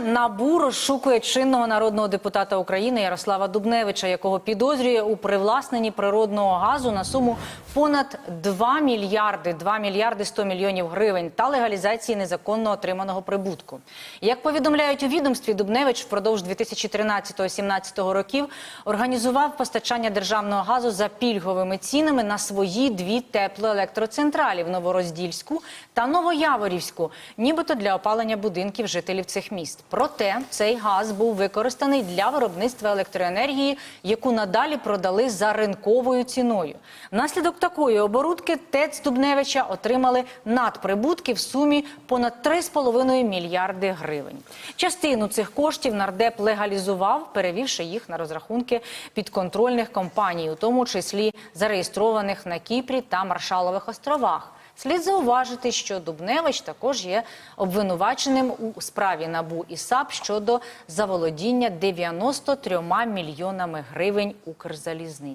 Набу розшукує чинного народного депутата України Ярослава Дубневича, якого підозрює у привласненні природного газу на суму понад 2 мільярди 2 мільярди 100 мільйонів гривень та легалізації незаконно отриманого прибутку. Як повідомляють у відомстві, Дубневич впродовж 2013-2017 років організував постачання державного газу за пільговими цінами на свої дві теплоелектроцентралі в Новороздільську та Новояворівську, нібито для опалення будинків жителів цих міст. Проте цей газ був використаний для виробництва електроенергії, яку надалі продали за ринковою ціною. Внаслідок такої оборудки ТЕЦ Дубневича отримали надприбутки в сумі понад 3,5 мільярди гривень. Частину цих коштів нардеп легалізував, перевівши їх на розрахунки підконтрольних компаній, у тому числі зареєстрованих на Кіпрі та Маршалових островах. Слід зауважити, що Дубневич також є обвинуваченим у справі НАБУ і САП щодо заволодіння 93 мільйонами гривень Укрзалізниці.